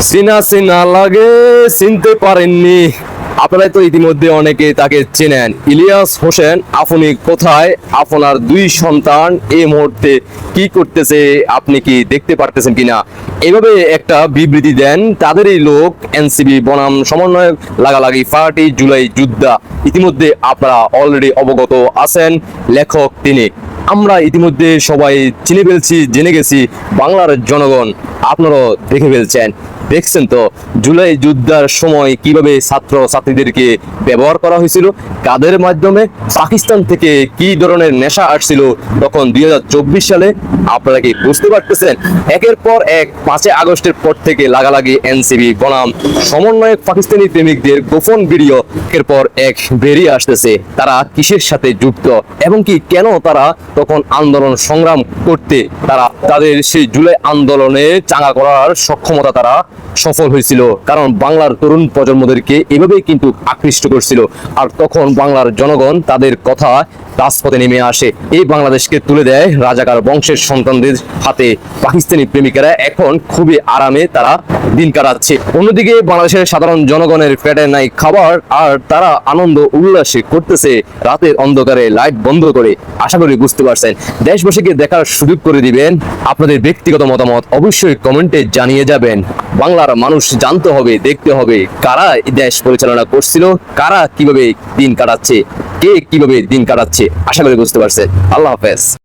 চিনা চিনা লাগে, চিনতে পারেননি। আপনারা তো ইতিমধ্যে অনেকে তাকে চেনেন। ইলিয়াস হোসেন, আপনি কোথায়? আপনার দুই সন্তান, এই মুহূর্তে কি করতেছে, আপনি কি দেখতে পারতেছেন কিনা? এভাবে একটা বিবৃতি দেন তাদেরই লোক, এনসিবি, বনাম সমন্বয়ক, লাগালাগি পার্টি, জুলাই যুদ্ধা। ইতিমধ্যে আপনারা অলরেডি অবগত আছেন, লেখক তিনি। আমরা ইতিমধ্যে সবাই চিনে ফেলছি, জেনে গেছি, বাংলার জনগণ আপনারাও দেখে ফেলছেন। দেখছেন তো, জুলাই যুদ্ধার সময় কীভাবে ছাত্র ছাত্রীদেরকে ব্যবহার করা হয়েছিল, কাদের মাধ্যমে, পাকিস্তান থেকে কি ধরনের নেশা আসছিল, তখন দুই হাজার চব্বিশ সালে আপনারা কি বুঝতে পারতেছেন? একের পর এক, পাঁচই আগস্টের পর থেকে লাগালাগি এনসিবি বনাম সমন্বয়ক পাকিস্তানি প্রেমিকদের গোপন ভিডিও একের পর এক বেরিয়ে আসতেছে। তারা কিসের সাথে যুক্ত এবং কি কেন তারা তখন আন্দোলন সংগ্রাম করতে, তারা তাদের সেই জুলাই আন্দোলনে চাঙ্গা করার সক্ষমতা তারা সফল হয়েছিল, কারণ বাংলার তরুণ প্রজন্মদেরকে এভাবেই কিন্তু আকৃষ্ট করছিল। আর তখন বাংলার জনগণ তাদের কথা রাজপথে নেমে আসে। এই বাংলাদেশকে তুলে দেয় রাজাকার বংশের সন্তানদের হাতে। পাকিস্তানি প্রেমিকারা এখন খুবই আরামে তারা দিন কাটাচ্ছে। অন্যদিকে বাংলাদেশের সাধারণ জনগণের পেটে নাই খাবার, আর তারা আনন্দ উল্লাসে করতেছে রাতের অন্ধকারে লাইট বন্ধ করে। আশা করি বুঝতে পারছেন। দেশবাসীকে দেখার সুযোগ করে দিবেন। আপনাদের ব্যক্তিগত মতামত অবশ্যই কমেন্টে জানিয়ে যাবেন। বাংলার মানুষ জানতে হবে, দেখতে হবে কারা দেশ পরিচালনা করছিল, কারা কীভাবে দিন কাটাচ্ছে, কে কীভাবে দিন কাটাচ্ছে, আশা করি বুঝতে পারছে আল্লাহ হাফেজ।